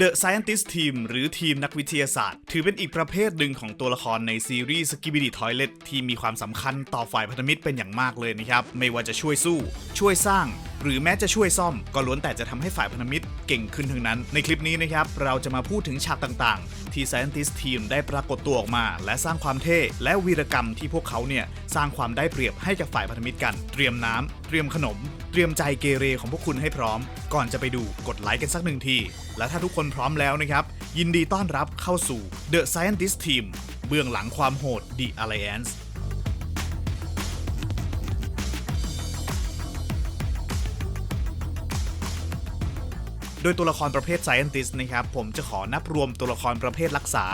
The Scientist Team หรือทีมนักวิทยาศาสตร์ ถือเป็นอีกประเภทหนึ่งของตัวละครในซีรีส์ Skibidi Toilet ที่มีความสำคัญต่อฝ่ายพันธมิตรเป็นอย่างมากเลยนะครับ ไม่ว่าจะช่วยสู้ ช่วยสร้าง หรือแม้จะช่วยซ่อม ก็ล้วนแต่จะทำให้ฝ่ายพันธมิตร เก่งขึ้นทั้งนั้น ในคลิปนี้นะครับ เราจะมาพูดถึงฉากต่างๆ ที่ Scientist Team ได้ปรากฏตัวออกมา และสร้างความเท่ และวีรกรรมที่พวกเขาเนี่ยสร้างความได้เปรียบให้กับฝ่ายพันธมิตรกัน เตรียมน้ำเตรียมขนม เตรียมใจเกเรของพวกคุณให้พร้อม ก่อนจะไปดูกดไลค์กันสักหนึ่งที และถ้าทุกคนพร้อมแล้วนะครับยินดีต้อนรับเข้าสู่ The Scientist Team เบื้องหลังความโหด The Alliance โดยตัวละครประเภท Scientist นะครับผมจะขอนับรวมตัวละครประเภทรักษา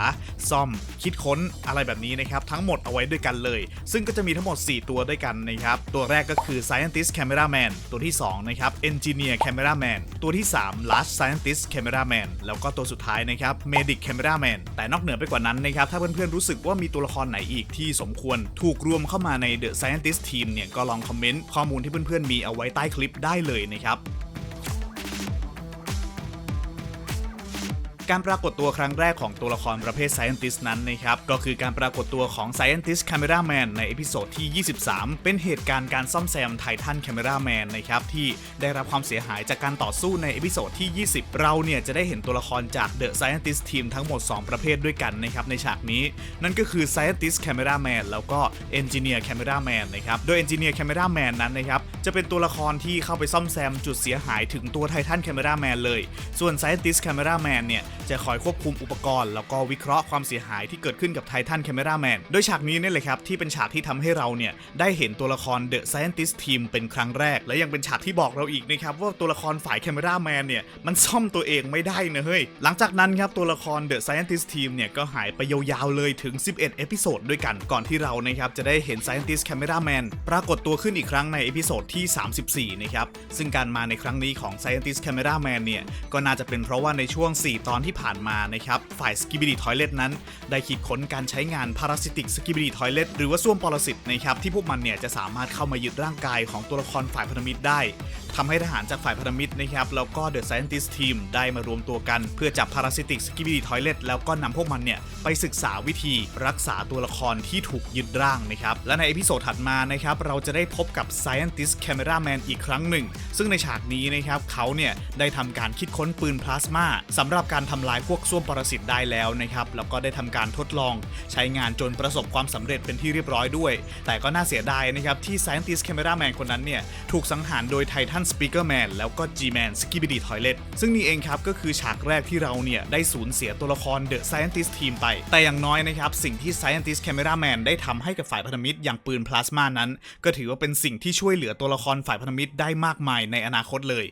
ซ่อม คิดค้นอะไรแบบนี้นะครับทั้งหมดเอาไว้ด้วยกันเลย ซึ่งก็จะมีทั้งหมด 4 ตัวด้วยกันนะครับ ตัวแรกก็คือ Scientist Cameraman ตัวที่ 2 นะครับ Engineer Cameraman ตัวที่ 3 Last Scientist Cameraman แล้วก็ตัวสุดท้ายนะครับ Medic Cameraman แต่นอกเหนือไปกว่านั้นนะครับถ้าเพื่อนๆรู้สึกว่ามีตัวละครไหนอีกที่สมควรถูกรวมเข้ามาใน The Scientist Team เนี่ยก็ลองคอมเมนต์ข้อมูลที่เพื่อนๆมีเอาไว้ใต้คลิปได้เลยนะครับ การปรากฏตัวครั้งแรกของตัวละครประเภท Scientist นั้นนะครับ ก็คือการปรากฏตัวของ Scientist Cameraman ในเอพิโซดที่ 23 เป็นเหตุการณ์การซ่อมแซมไททัน Cameraman นะครับ ที่ได้รับความเสียหายจากการต่อสู้ในเอพิโซดที่ 20 เราเนี่ยจะได้เห็นตัวละครจาก The Scientist Team ทั้งหมด 2 ประเภทด้วยกันนะครับในฉากนี้ นั่นก็คือ Scientist Cameraman แล้วก็ Engineer Cameraman นะครับ โดย Engineer Cameraman นั้นนะครับจะเป็นตัวละครที่เข้าไปซ่อมแซมจุดเสียหายถึงตัวไททัน Cameraman เลย ส่วน Scientist Cameraman เนี่ยจะคอยควบคุมอุปกรณ์ แล้วก็วิเคราะห์ความเสียหายที่เกิดขึ้นกับไททัน Cameraman โดยฉากนี้นี่เลยครับ ที่เป็นฉากที่ทำให้เราเนี่ย ได้เห็นตัวละคร The Scientist Team เป็นครั้งแรก และยังเป็นฉากที่บอกเราอีกนะครับ ว่าตัวละครฝ่าย Cameraman เนี่ย มันซ่อมตัวเองไม่ได้นะเฮ้ย หลังจากนั้นครับตัวละคร The Scientist Team เนี่ยก็หายไปยาวๆเลยถึง 11 เอพิโซดด้วยกันก่อนที่เรานะครับจะได้เห็น Scientist Cameraman ปรากฏตัวขึ้นอีกครั้งในเอพิโซดที่ 34 นะครับซึ่งการมาในครั้งนี้ของ Scientist Cameraman เนี่ยก็น่าจะเป็นเพราะว่าในช่วง 4 ตอนที่ผ่านมานะครับ ฝ่าย Skibidi Toilet นั้น ได้คิดค้นการใช้งาน Parasitic Skibidi Toilet หรือว่าส้วมปรสิตนะครับ ที่พวกมันเนี่ยจะสามารถเข้ามายึดร่างกายของตัวละครฝ่ายพันธมิตรได้ทำให้ทหารจากฝ่ายพันธมิตรนะครับ แล้วก็ The Scientist Team ได้มารวมตัวกัน เพื่อจับ Parasitic Skibidi Toilet แล้วก็นำพวกมันเนี่ยไปศึกษาวิธีรักษาตัวละครที่ถูกยึดร่างนะครับ และในเอพิโซดถัดมานะครับเราจะได้พบกับ Scientist Cameraman อีกครั้งหนึ่ง ซึ่งในฉากนี้นะครับเขาเนี่ยได้ทำการคิดค้นปืนพลาสมาสำหรับการทำลายพวกส้วมปรสิตได้แล้วนะครับ แล้วก็ได้ทำการทดลองใช้งานจนประสบความสำเร็จเป็นที่เรียบร้อยด้วย แต่ก็น่าเสียดายนะครับ ที่ Scientist Cameraman คนนั้นเนี่ย ถูกสังหารโดย Titan Speakerman แล้วก็ G-Man Skibidi Toilet ซึ่งนี่เองครับ ก็คือฉากแรกที่เราเนี่ย ได้สูญเสียตัวละคร The Scientist Team ไป แต่อย่างน้อยนะครับ สิ่งที่ Scientist Cameraman ได้ทำให้กับฝ่ายพันธมิตรอย่างปืนพลาสมานั้น ก็ถือว่าเป็นสิ่งที่ช่วยเหลือตัวละครฝ่ายพันธมิตรได้มากมายในอนาคตเลย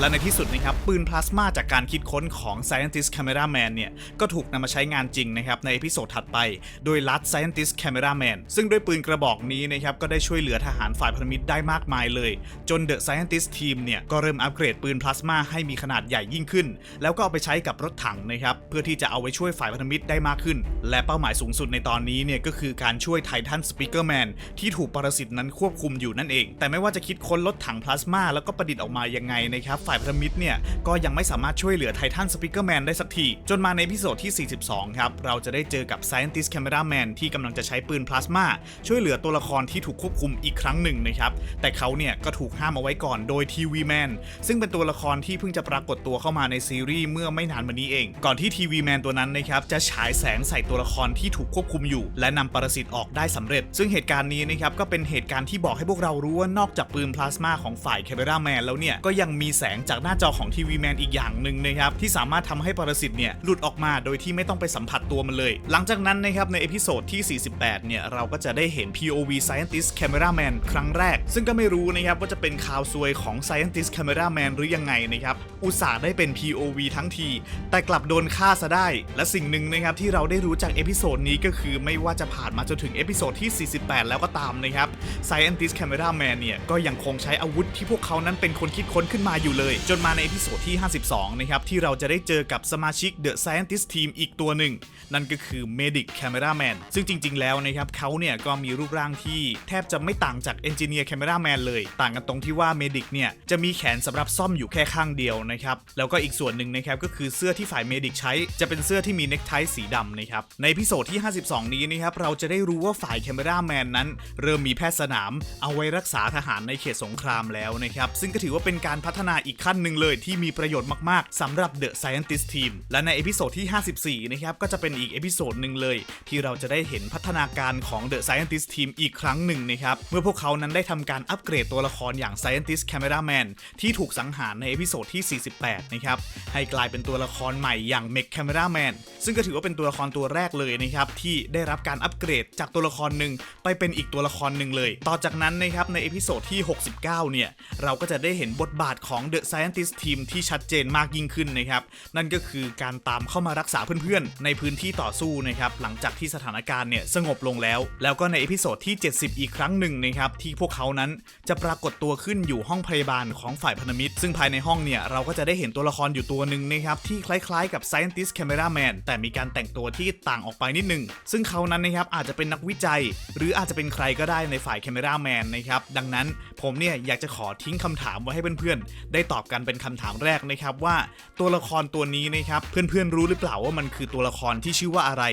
และในที่สุดนะครับปืนพลาสมาจากการคิดค้นของ Scientist Cameraman เนี่ยก็ถูกนำมาใช้งานจริงนะครับในเอพิโซดถัดไป โดย Last Scientist Cameraman ซึ่งด้วยปืนกระบอกนี้นะครับก็ได้ช่วยเหลือทหารฝ่ายพันธมิตรได้มากมายเลย จน The Scientist Team เนี่ยก็เริ่มอัปเกรดปืนพลาสมาให้มีขนาดใหญ่ยิ่งขึ้น แล้วก็เอาไปใช้กับรถถังนะครับเพื่อที่จะเอาไว้ช่วยฝ่ายพันธมิตรได้มากขึ้น และเป้าหมายสูงสุดในตอนนี้เนี่ยก็คือการช่วยไททันสปีกเกอร์แมนที่ถูกปรสิตนั้นควบคุมอยู่นั่นเอง แต่ไม่ว่าจะคิดค้นรถถังพลาสมาแล้วก็ประดิษฐ์ออกมายังไงนะครับฝ่ายพันธมิตรเนี่ยก็ยังไม่สามารถช่วยเหลือไททันสปีกเกอร์แมนได้สักที จนมาในพิโซดที่ 42 ครับ เราจะได้เจอกับ Scientist Cameraman ที่กำลังจะใช้ปืนพลาสมาช่วยเหลือตัวละครที่ถูกควบคุมอีกครั้งหนึ่งนะครับ แต่เขาเนี่ยก็ถูกห้ามเอาไว้ก่อนโดยทีวีแมนซึ่งเป็นตัวละครที่เพิ่งจะปรากฏตัวเข้ามาในซีรีส์เมื่อไม่นานมานี้เอง ก่อนที่ทีวีแมนตัวนั้นนะครับจะฉายแสงใส่ตัวละครที่ถูกควบคุมอยู่ และนำปรสิตออกได้สำเร็จ ซึ่งเหตุการณ์นี้นะครับก็เป็นเหตุการณ์ที่บอกให้พวกเรารู้ว่านอกจากปืนพลาสมาของฝ่ายแคเบราแมนแล้วเนี่ยก็ยังมีแสงจากหน้าจอของทีวีแมนอีกอย่างหนึ่งนะครับที่สามารถทำให้ปรสิตเนี่ยหลุดออกมาโดยที่ไม่ต้องไปสัมผัสตัวมันเลย หลังจากนั้นนะครับในเอพิโซดที่ 48 เนี่ยเราก็จะได้เห็น POV Scientist Cameraman ครั้งแรก ซึ่งก็ไม่รู้นะครับว่าจะเป็นข่าวซวยของ Scientist Cameraman หรือยังไงนะครับอุตส่าห์ได้เป็น POV ทั้งที แต่กลับโดนฆ่าซะได้ และสิ่งหนึ่งนะครับที่เราได้รู้จากเอพิโซดนี้ก็คือไม่ว่าจะผ่านมาจนถึงเอพิโซดที่ 48 แล้วก็ตามนะครับ Scientist Cameraman เนี่ยก็ยังคงใช้อาวุธที่พวกเขานั้นเป็นคนคิดค้นขึ้นมาอยู่เลยจนมาในเอพิโซดที่ 52 นะครับ ที่เราจะได้เจอกับสมาชิก The Scientist Team อีกตัวหนึ่ง นั่นก็คือ Medic Cameraman ซึ่งจริง ๆ แล้วนะครับเขาเนี่ยก็มีรูปร่างที่แทบจะไม่ต่างจาก Engineer Cameraman เลย ต่างกันตรงที่ว่า Medic เนี่ยจะมีแขนสำหรับซ่อมอยู่แค่ข้างเดียวนะครับแล้วก็อีกส่วนหนึ่งนะครับก็คือเสื้อที่ฝ่าย Medic ใช้จะเป็นเสื้อที่มีเน็กไทสีดำนะครับในเอพิโซดที่ 52 นี้นะครับเราจะได้รู้ว่าฝ่าย Cameraman นั้น เริ่มมีแพทย์สนาม เอาไว้รักษาทหารในเขตสงครามแล้วนะครับซึ่งก็ถือว่าเป็นการพัฒนาอีกขั้นหนึ่งเลยที่มีประโยชน์มากๆสำหรับ The Scientist Team และในเอพิโซดที่ 54 นะครับ ก็จะเป็นอีกเอพิโซดหนึ่งเลย ที่เราจะได้เห็นพัฒนาการของ The Scientist Team อีกครั้งหนึ่งนะครับ เมื่อพวกเขานั้นได้ทำการอัปเกรดตัวละครอย่าง Scientist Cameraman ที่ถูกสังหารในเอพิโซดที่ 48 นะครับ ให้กลายเป็นตัวละครใหม่อย่าง Mech Cameraman ซึ่งก็ถือว่าเป็นตัวละครตัวแรกเลยนะครับที่ได้รับการอัปเกรดจากตัวละครหนึ่งไปเป็นอีกตัวละครหนึ่งเลย ต่อจากนั้นนะครับในเอพิโซดที่ 69 เนี่ยเราก็จะได้เห็นบทบาทของ The Scientist Team ที่ชัดเจนมากยิ่งขึ้นนะครับ นั่นก็คือการตามเข้ามารักษาเพื่อนๆ ในพื้นที่ต่อสู้นะครับ หลังจากที่สถานการณ์เนี่ยสงบลงแล้ว แล้วก็ในเอพิโซดที่ 70 อีกครั้งหนึ่งนะครับ ที่พวกเขานั้นจะปรากฏตัวขึ้นอยู่ห้องพยาบาลของฝ่ายพันธมิตร ซึ่งภายในห้องเนี่ยเราก็จะได้เห็นตัวละครอยู่ตัวหนึ่งนะครับที่คล้ายๆกับ Scientist Cameraman แต่มีการแต่งตัวที่ต่างออกไปนิดนึง ซึ่งเขานั้นนะครับอาจจะเป็นนักวิจัย หรืออาจจะเป็นใครก็ได้ในฝ่าย Cameraman นะครับดังนั้นผมเนี่ยอยากจะขอทิ้งคำถามไว้ให้เพื่อนๆได้ตอบกันเป็นคำถามแรกนะครับว่า ตัวละครตัวนี้นะครับเพื่อนๆรู้หรือเปล่าว่ามันคือตัวละครที่ชื่อว่าอะไร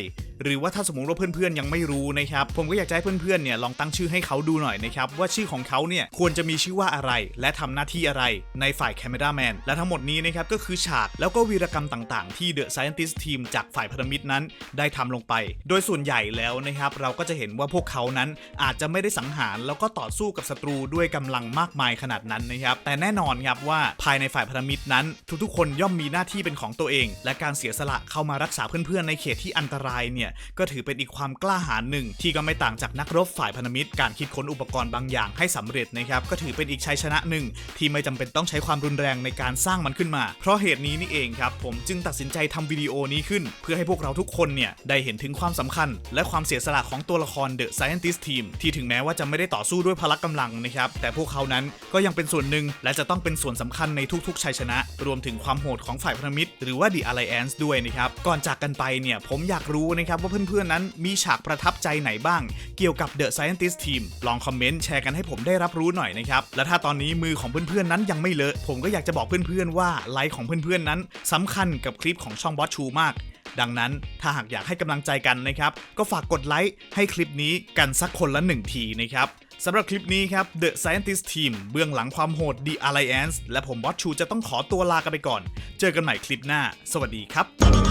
หรือว่าถ้าสมมติว่าเพื่อนๆยังไม่รู้นะครับ ผมก็อยากจะให้เพื่อนๆเนี่ยลองตั้งชื่อให้เขาดูหน่อยนะครับ ว่าชื่อของเขาเนี่ยควรจะมีชื่อว่าอะไร และทำหน้าที่อะไรในฝ่าย Cameraman และทั้งหมดนี้นะครับก็คือฉากแล้วก็วีรกรรมต่างๆ ที่ The Scientist Team จากฝ่ายพันธมิตรนั้น ได้ทำลงไป โดยส่วนใหญ่แล้วนะครับเราก็จะเห็นว่าพวกเขานั้นอาจจะไม่ได้สังหาร แล้วก็ต่อสู้กับศัตรูด้วยกำลังมากมายขนาดนั้นนะครับแต่แน่นอนครับว่าภายในฝ่ายพันธมิตรนั้น ทุกๆ คนย่อมมีหน้าที่เป็นของตัวเอง และการเสียสละเข้ามารักษาเพื่อนๆในเขตที่อันตรายเนี่ยก็ถือเป็นอีกความกล้าหาญหนึ่ง ที่ก็ไม่ต่างจากนักรบฝ่ายพันธมิตร การคิดค้นอุปกรณ์บางอย่างให้สำเร็จนะครับก็ถือเป็นอีกชัยชนะหนึ่ง ที่ไม่จำเป็นต้องใช้ความรุนแรงในการสร้างมันขึ้นมา เพราะเหตุนี้นี่เองครับผมจึงตัดสินใจทำวิดีโอนี้ขึ้น เพื่อให้พวกเราทุกคนเนี่ยได้เห็นถึงความสำคัญ และความเสียสละของตัวละคร The Scientist Team ที่ถึงแม้ว่าจะไม่ได้ต่อสู้ด้วยพละกำลังนะครับแต่พวกเขานั้นก็ยังเป็นส่วนหนึ่งและจะต้องเป็นส่วนสำคัญในทุกๆชัยชนะ รวมถึงความโหดของฝ่ายพันธมิตร หรือว่า The Alliance ด้วยนะครับก่อนจากกันไปเนี่ยผมอยากรู้นะครับว่าเพื่อนๆนั้นมีฉากประทับใจไหนบ้าง เกี่ยวกับ The Scientist Team ลองคอมเมนต์แชร์กันให้ผมได้รับรู้หน่อยนะครับ และถ้าตอนนี้มือของเพื่อนๆนั้นยังไม่เลอะ ผมก็อยากจะบอกเพื่อนๆว่าไลค์ของเพื่อนๆนั้นสำคัญกับคลิปของช่องบอสชูมากดังนั้นถ้าหากอยากให้กำลังใจกันนะครับ ก็ฝากกดไลค์ให้คลิปนี้กันสักคนละหนึ่งทีนะครับสำหรับคลิปนี้ครับ The Scientist Team เบื้องหลังความโหด The Alliance และผมบอสชูจะต้องขอตัวลากันไปก่อน เจอกันใหม่คลิปหน้า สวัสดีครับ